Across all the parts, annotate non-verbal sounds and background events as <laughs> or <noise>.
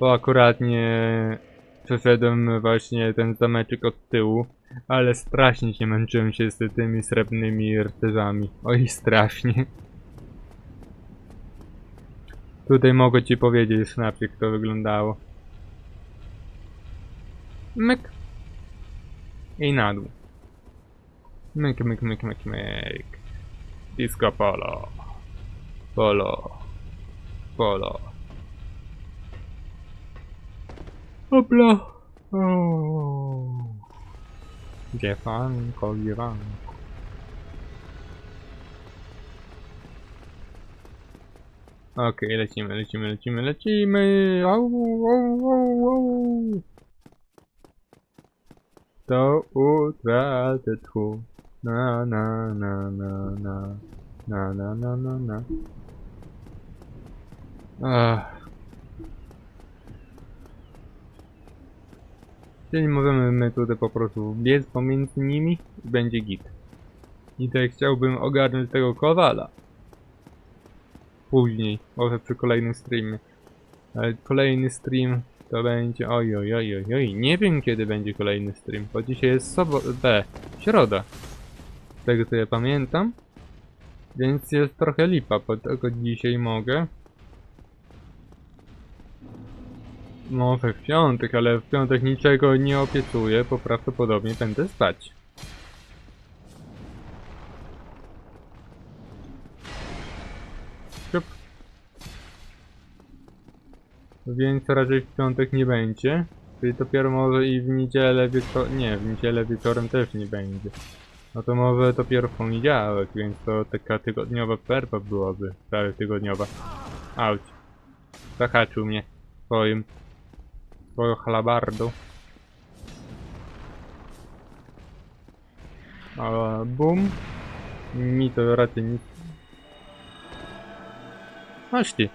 Bo akurat nie przeszedłem właśnie ten zameczek od tyłu, ale strasznie się męczyłem się z tymi srebrnymi rycerzami. Oj, strasznie. Tutaj mogę ci powiedzieć snapcie, jak to wyglądało. Myk. I na dół. Myk, myk, myk, myk, myk. Disco polo. Polo. Polo. Hopla. Giefanko, giefanko. Okej, lecimy, lecimy, lecimy, lecimy. Au, au, au, au. To utratę tchu. Na, na, na, na, na. Na, na, na, na, na. Ach. Czyli możemy my tutaj po prostu biec pomiędzy nimi i będzie git. I tutaj chciałbym ogarnąć tego kowala. Później, może przy kolejnym streamie. Ale kolejny stream to będzie... Oj, oj, oj, oj, oj. Nie wiem kiedy będzie kolejny stream, bo dzisiaj jest sobota... B. Środa. Z tego co ja pamiętam. Więc jest trochę lipa, bo tylko dzisiaj mogę. Może w piątek, ale w piątek niczego nie obiecuję, bo prawdopodobnie będę spać. Siup. Więc raczej w piątek nie będzie. Czyli dopiero może i w niedzielę wieczorem... Nie, w niedzielę wieczorem też nie będzie. No to może dopiero w poniedziałek, więc to taka tygodniowa przerwa byłaby. Prawie tygodniowa. Auć. Zahaczył mnie swoim swoją halabardą. A bum. Mi to raczej nic. Ty.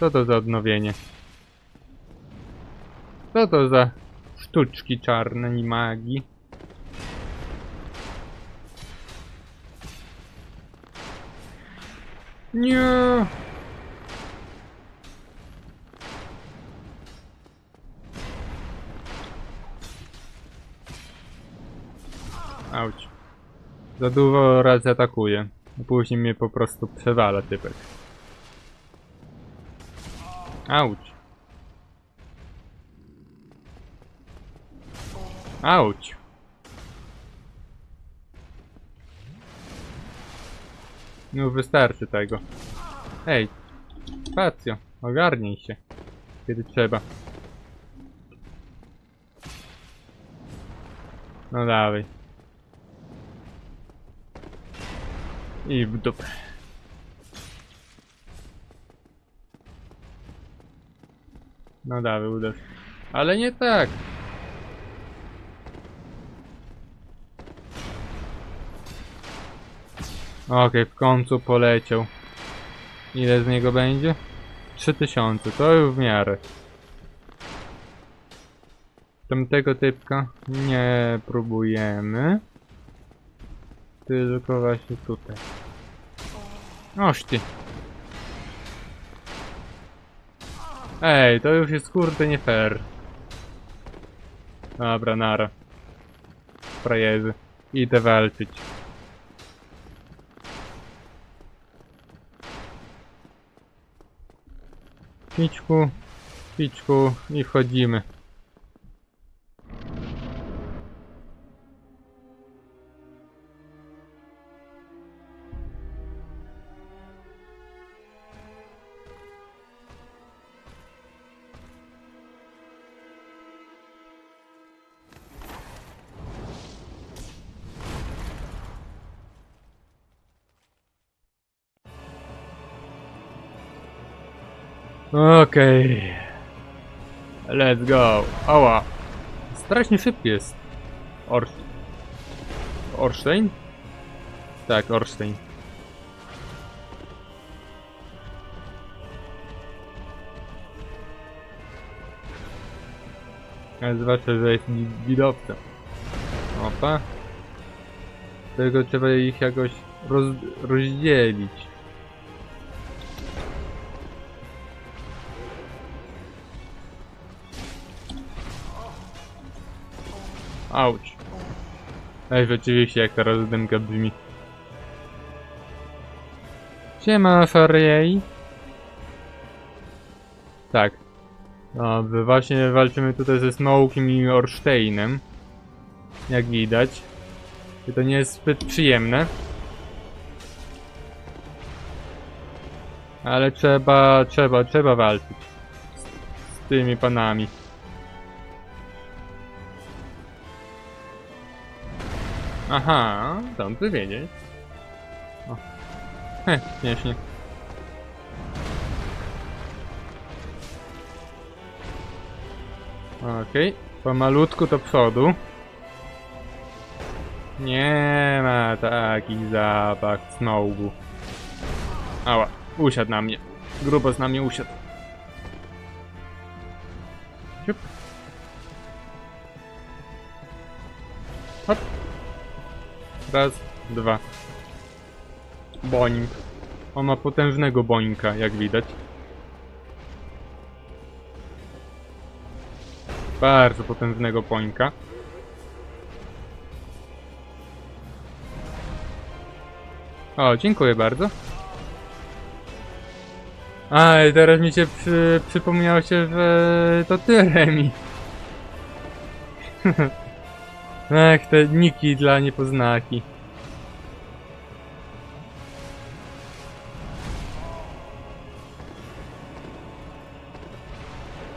Co to za odnowienie? Co to za sztuczki czarne i magii? Nie. Auć. Za dużo razy atakuje. Później mnie po prostu przewala typek. Auć. Auć. No wystarczy tego. Ej. Spacjo. Ogarnij się. Kiedy trzeba. No dawaj. I w dupę. No dawaj, uderz. Ale nie tak. Okej, w końcu poleciał. Ile z niego będzie? 3000, to już w miarę. Tamtego typka nie próbujemy. Tylko właśnie tutaj. Oż ty. Ej, to już jest kurde nie fair. Dobra, nara. Frajezy. Idę walczyć. Pićku, pićku i wchodzimy. Okej. Let's go. Ała. Strasznie szybki jest. Or... Orstein? Tak, Orstein. Ale zwłaszcza, że jest gidowcem. Opa. Tylko trzeba ich jakoś roz... rozdzielić. Auć. Ej, rzeczywiście, jak ta rozdymka brzmi. Siema, Fariej. Tak. Dobrze, właśnie walczymy tutaj ze Smokiem i Orsteinem. Jak widać. I to nie jest zbyt przyjemne. Ale trzeba, trzeba, trzeba walczyć. Z, z tymi panami. Aha, dobrze wiedzieć. O. Heh, śmiesznie. Okej, pomalutku do przodu. Nie ma takich zapach smogu. Ała, usiadł na mnie. Grubos na mnie usiadł. Hop. Raz, dwa. Boing. On ma potężnego boinka, jak widać. Bardzo potężnego boinka. O, dziękuję bardzo. A, teraz mi się przy, przypomniało się, że to ty, Remi. <laughs> Ach, te niki dla niepoznaki.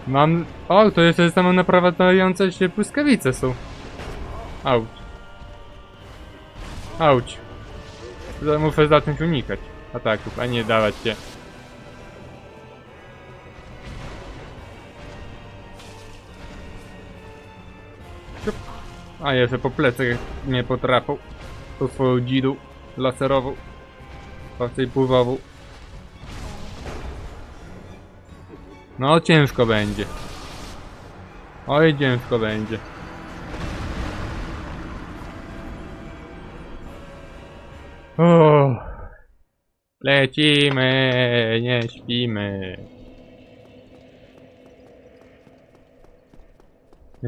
Mam... O, to jeszcze samo naprawiające się błyskawice są. Auć. Auć. Muszę zacząć unikać ataków, a nie dawać się. A jeszcze po plecach nie potrafił. To swoją dzidu laserową. Raczej pływową. No ciężko będzie. Oj ciężko będzie. O, lecimy, nie śpimy.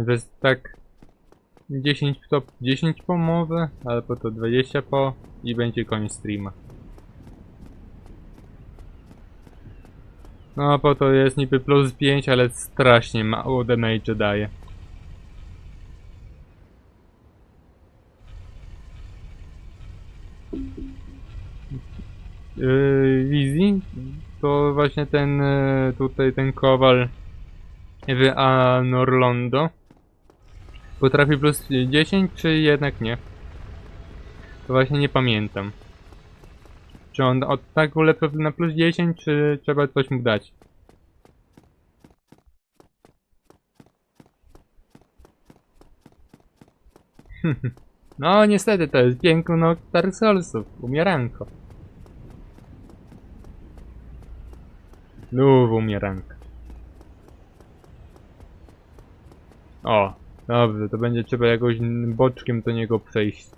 To jest tak 10 to 10 po może, albo to 20 po i będzie koniec streama. No po to jest niby plus 5, ale strasznie mało damage daje. Yy, Wizji, to właśnie ten yy, tutaj ten kowal w Anorlondo potrafi plus 10, czy jednak nie? To właśnie nie pamiętam. Czy on od tak ulepsza na plus 10, czy trzeba coś mu dać? <laughs> no niestety to jest piękno Dark Soulsów, umieranko. Znów umieranka. O, dobrze, to będzie trzeba jakoś boczkiem do niego przejść.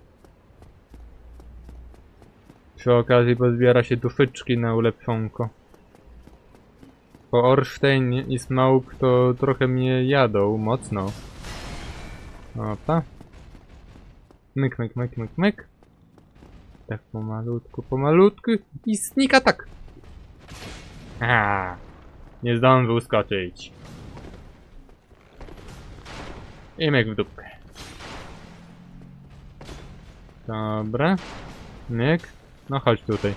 Przy okazji pozbiera się duszyczki na ulepszonko. Bo Orstein i Smaug to trochę mnie jadą mocno. Opa. Myk, myk, myk, myk, myk. Tak pomalutku, pomalutku i sneak attack. Ha, nie zdążył skoczyć. I myk w dupkę. Dobra. Myk. No chodź tutaj.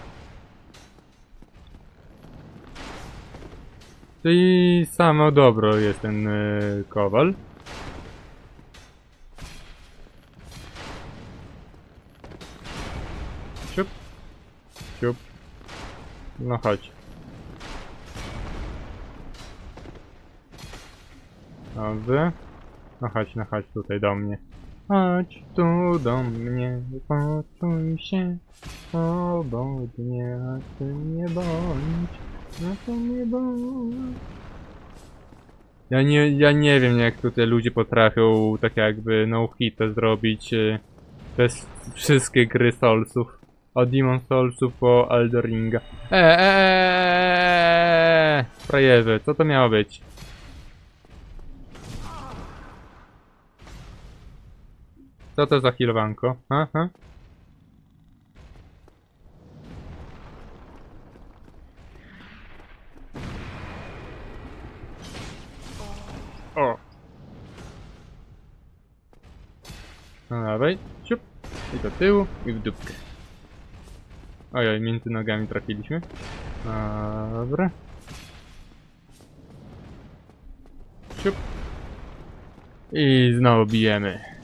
Czyli samo dobro jest ten yy, kowal. Siup. Siup. No chodź. Dobrze. No chodź, no chodź tutaj do mnie. Chodź tu do mnie, poczuj się swobodnie, a ty nie bądź, a ty nie bądź. Ja nie, ja nie wiem jak tutaj ludzie potrafią tak jakby no hit zrobić e, przez wszystkie gry Soulsów. Od Demon Soulsów po Elder Ringa. Eee, eee, frajerze, co to miało być? Co to za healowanko? Aha. O! No dawaj, siup. I do tyłu, i w dupkę. Ojoj, między nogami trafiliśmy. Dobra. Siup. I znowu bijemy.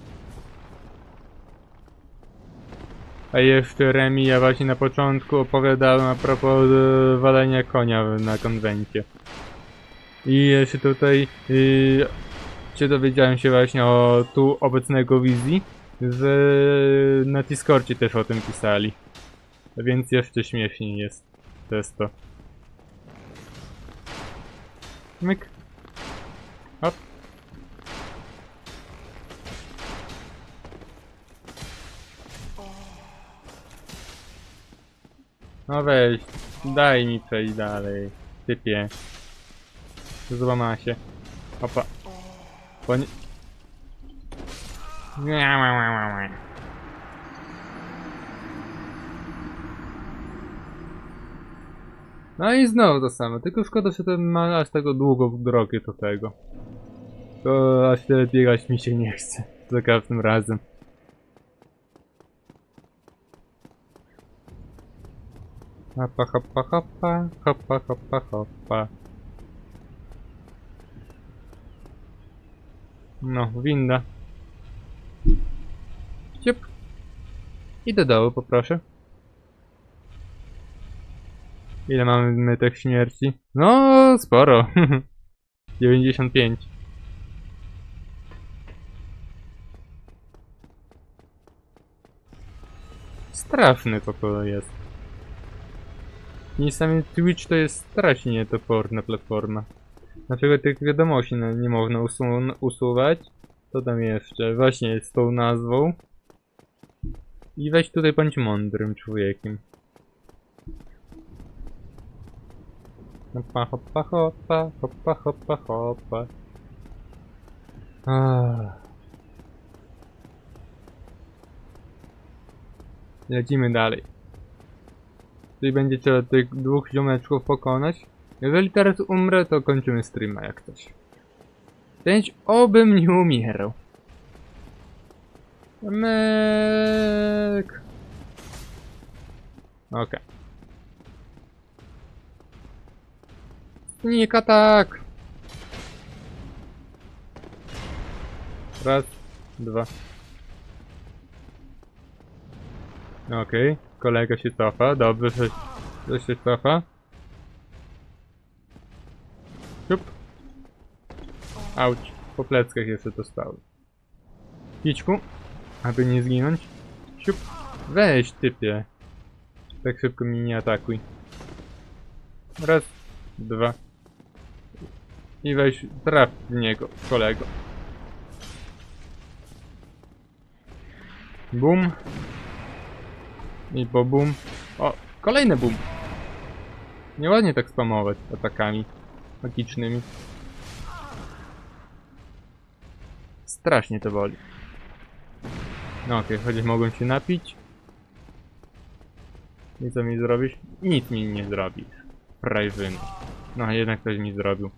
A jeszcze Remi, ja właśnie na początku opowiadałem a propos e, walenia konia na konwencie. I jeszcze tutaj yy, się dowiedziałem się właśnie o tu obecnego wizji, że na Discordzie też o tym pisali. Więc jeszcze śmieszniej jest przez to. Myk. Hop. No weź, daj mi przejść dalej. Typie. Złama się. Opa. Bo nie... No i znowu to samo, tylko szkoda, że ten ma aż tego długo drogę do tego. To aż tyle biegać mi się nie chce. Za każdym razem. Hopa, hopa, hopa, hopa, hopa, hopa. No, winda. Ciup. I do dołu poproszę. Ile mamy mytek śmierci? No, sporo. <laughs> 95. Straszny to jest. I sami Twitch to jest strasznie toporna platforma. Dlaczego tych wiadomości no, nie można usu usuwać? Co tam jeszcze? Właśnie z tą nazwą. I weź tutaj bądź mądrym człowiekiem. Hopa, hopa, hopa, hopa, hopa, hopa. Ah. Lecimy dalej. Tutaj będzie trzeba tych dwóch ziomeczków pokonać. Jeżeli teraz umrę, to kończymy streama jak coś. Pięć, obym nie umierał. Myk. Okej. Sneak attack! Raz, dwa. Okej, kolega się cofa, dobrze, że, że się cofa. Siup. Auć, po pleckach jeszcze dostały. Pićku, aby nie zginąć. Siup. Weź, typie. Tak szybko mi nie atakuj. Raz, dwa. I weź, traf w niego, kolego. Bum. I po bum. O, kolejny bum. Nieładnie tak spamować atakami magicznymi. Strasznie to boli. No okej, chociaż mogłem się napić. I co mi zrobisz? Nic mi nie zrobisz. Prajwyny. No jednak ktoś mi zrobił.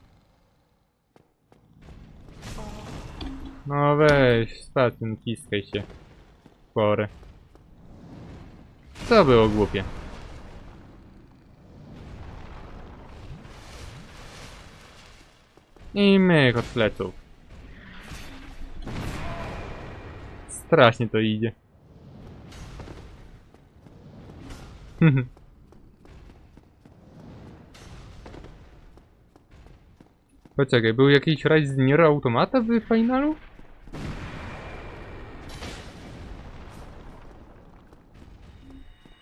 No weź, staty, kiskaj się. Porę. To było głupie. I myk od pleców. Strasznie to idzie. <laughs> Poczekaj, był jakiś raj z Nier Automata w finalu?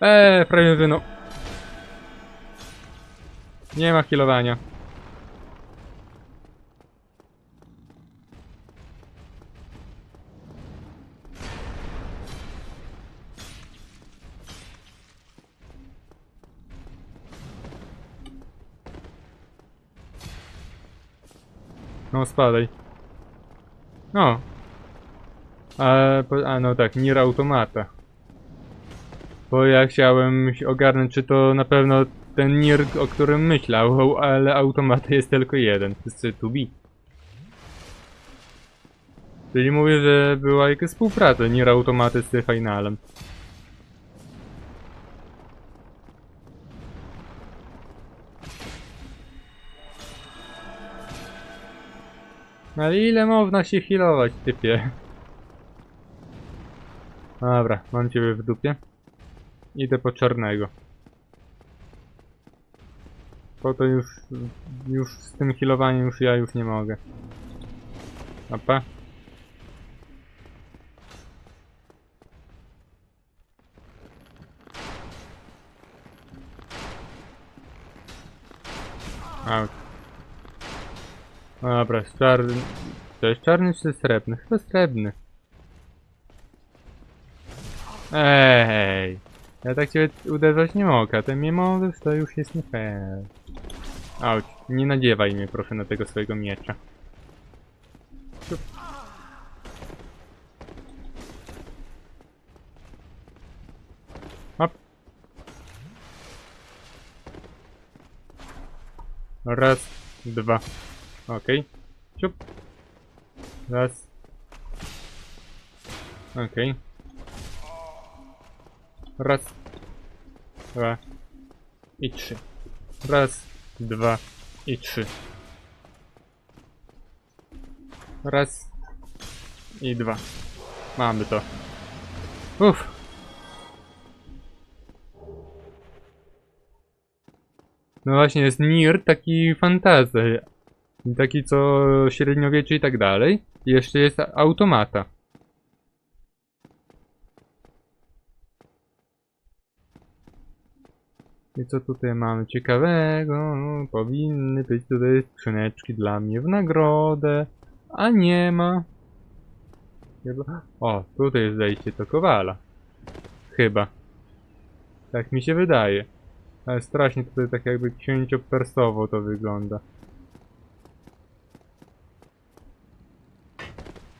Eee, prawie no. Nie ma healowania. No, spadaj. No. Po, a no tak, Nier Automata. Bo ja chciałem się ogarnąć, czy to na pewno ten Nier, o którym myślał, ale Automata jest tylko jeden. To jest 2B. Czyli mówię, że była jakaś współpraca Nier Automaty z Finalem. Ale ile można się healować, typie? Dobra, mam ciebie w dupie. Idę po czarnego. Po to już, już z tym healowaniem już ja już nie mogę. Apa. Out. Dobra, jest czarny. To jest czarny czy srebrny? Chyba srebrny. Ej! Ja tak cię uderzać nie mogę, ty mnie możesz, to już jest nie fair. Auć, nie nadziewaj mnie proszę na tego swojego miecza. Hop. Raz, dwa. Okej. Ciup. Raz. Okej. Raz. Dwa. I trzy. Raz, dwa i trzy. Raz. I dwa. Mamy to. Uff. No właśnie, jest Nier taki fantazy. Taki co średniowiecze i tak dalej. I jeszcze jest automata. I co tutaj mamy ciekawego? Powinny być tutaj skrzyneczki dla mnie w nagrodę. A nie ma. Chyba... O, tutaj jest zejście do Kowala. Chyba. Tak mi się wydaje. Ale strasznie tutaj tak jakby księciopersowo to wygląda.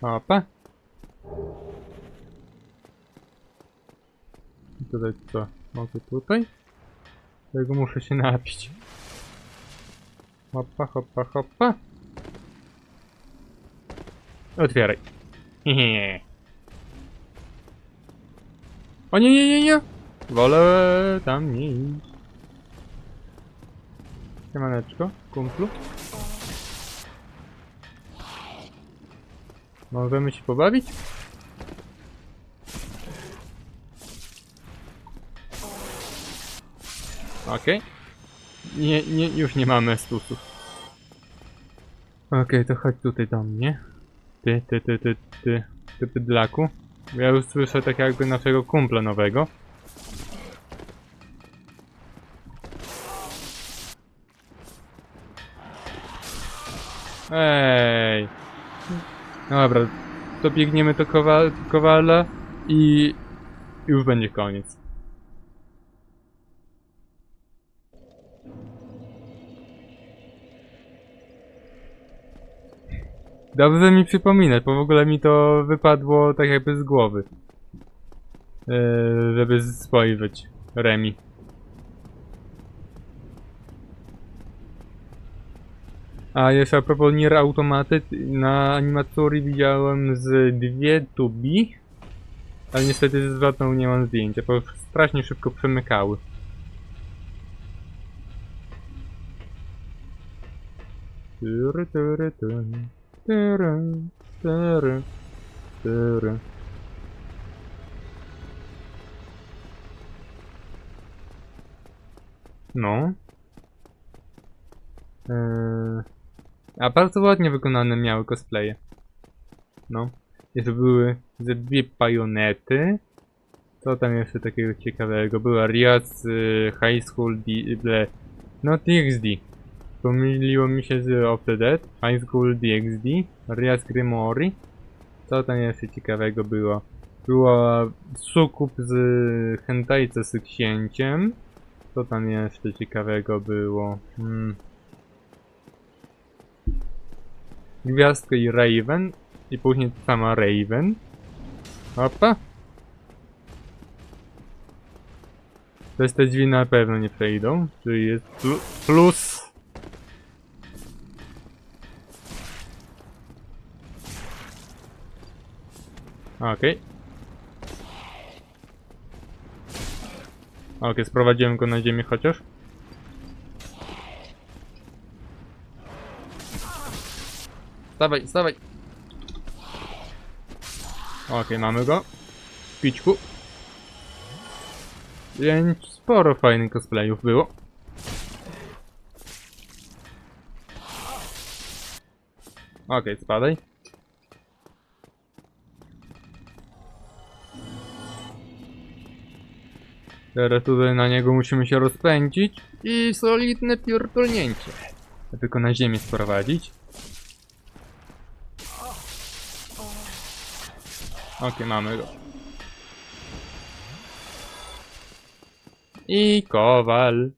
Opa. I tutaj co? Mogę tutaj? Tego muszę się napić. Hoppa, hoppa, hoppa. Otwieraj. O nie, nie, nie, nie. Wolę tam nie iść. Siemaneczko, kumplu. Możemy się pobawić? Okej. Nie, nie, już nie mamy stusów. Okej, to chodź tutaj do mnie. Ty, ty, ty, ty, ty, ty bydlaku. Ja już słyszę tak jakby naszego kumpla nowego. Ej. Dobra, to biegniemy do Kowal Kowala i już będzie koniec. Dobrze mi przypominać, bo w ogóle mi to wypadło tak jakby z głowy. Yy, żeby spojrzeć. Remi. A jeszcze a propos Nier Automaty, na animatorii widziałem z dwie tubi, ale niestety z żadną nie mam zdjęcia, bo strasznie szybko przemykały. Tyry, tyry, tyry. Tyry, tyry, tyry. No. Eee, a bardzo ładnie wykonane miały cosplaye. No. Jeszcze były ze dwie bajonety. Co tam jeszcze takiego ciekawego? Była Ria z y, High School D... Ble, no DXD. Pomyliło mi się z Of the Dead. High School DXD. Ria z Grimory. Co tam jeszcze ciekawego było? Była sukup z hentajce z księciem. Co tam jeszcze ciekawego było? Hmm. Gwiazdka i Raven. I później sama Raven. Opa. Przez te drzwi na pewno nie przejdą. Czyli jest plu plus. Okej. Okej, sprowadziłem go na ziemię chociaż. Stawaj, stawaj. Okej, mamy go. Pićku. Więc sporo fajnych cosplayów było. Okej, spadaj. Teraz tutaj na niego musimy się rozpędzić i solidne pierdolnięcie. Tylko na ziemię sprowadzić. Okej, mamy go. I kowal.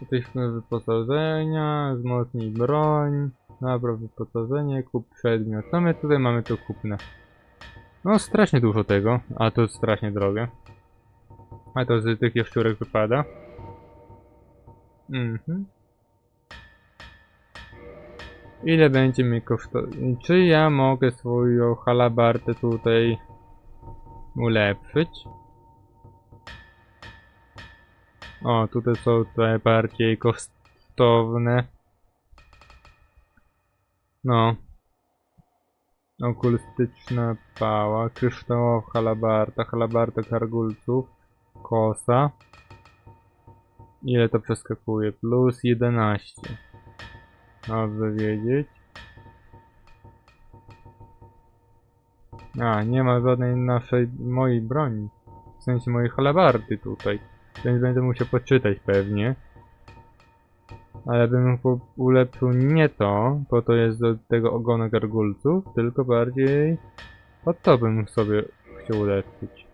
Jesteśmy wyposażenia, wzmocnij broń, napraw wyposażenie, kup przedmiot. Co my tutaj mamy to kupne? No strasznie dużo tego, a to strasznie drogie. A to z tych jaszczurek wypada. Mhm. Ile będzie mi kosztować? Czy ja mogę swoją halabartę tutaj ulepszyć? O, tutaj są te bardziej kosztowne. No. Okultystyczna pała, kryształowa halabarta, halabarta kargulców, kosa. Ile to przeskakuje? Plus 11. Dobrze wiedzieć. A, nie ma żadnej naszej, mojej broni. W sensie mojej halabardy tutaj. Więc będę musiał poczytać pewnie. Ale bym ulepszył nie to, bo to jest do tego ogona gargulców, tylko bardziej od to bym sobie chciał ulepszyć.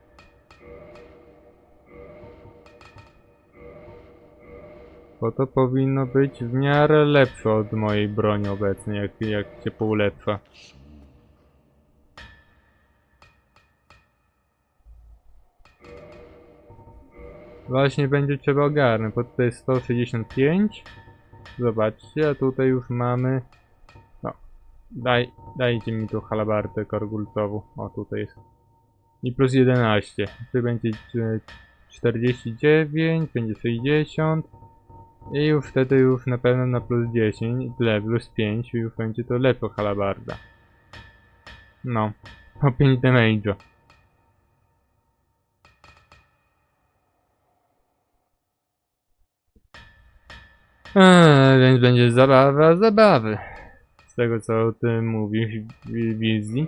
Bo to powinno być w miarę lepsze od mojej broni obecnej, jak, jak się poulepsza. Właśnie będzie trzeba ogarnąć, bo tutaj jest 165. Zobaczcie, tutaj już mamy... No, daj, dajcie mi tu halabartę korgulcową. O, tutaj jest. I plus 11. Tu będzie e, 49, będzie 60. I już wtedy już na pewno na plus 10, tyle, plus 5 i już będzie to lepsza halabarda. No, <laughs> o 5 damage'a. Więc będzie zabawa, zabawy. Z tego co o tym mówisz, wizji.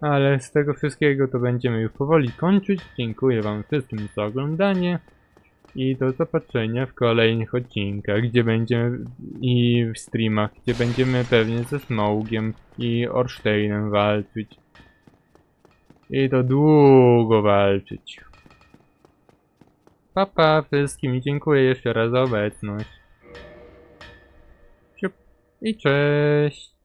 Ale z tego wszystkiego to będziemy już powoli kończyć. Dziękuję wam wszystkim za oglądanie. I do zobaczenia w kolejnych odcinkach, gdzie będziemy i w streamach, gdzie będziemy pewnie ze Smogiem i Orsteinem walczyć. I to długo walczyć. Papa pa, wszystkim dziękuję jeszcze raz za obecność. I cześć.